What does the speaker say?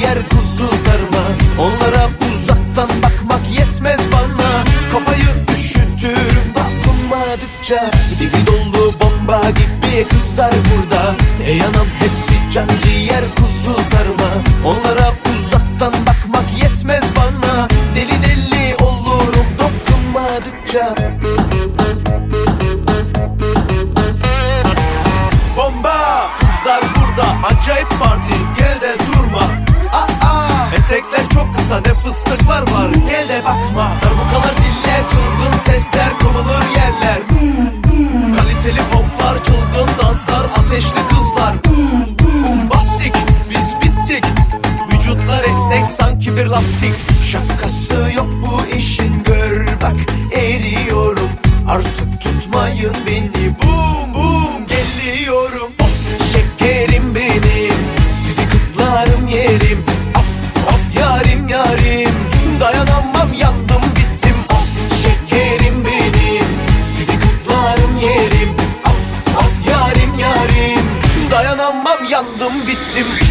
yer kuzu sarma. Onlara uzaktan bakmak yetmez bana. Kafayı üşütürüm dokunmadıkça Dibi dolu bomba gibi kızlar burada. Ey anam hepsi can ciğer kuzu sarma. Onlara uzaktan bakmak yetmez bana. Deli deli olurum dokunmadıkça. Bomba! Kızlar burada acayip parti. Gel de durma. Etekler çok kısa ne fıstıklar var. Gel de bakma. Darbukalar ziller çılgın sesler Kovulur yerler. Kaliteli poplar çılgın danslar Ateşli kızlar. Bombastik biz bittik. Vücutlar esnek sanki bir lastik. Şakası yok bu işin gör bak eriyorum. Artık tutmayın beni bum yandım bittim.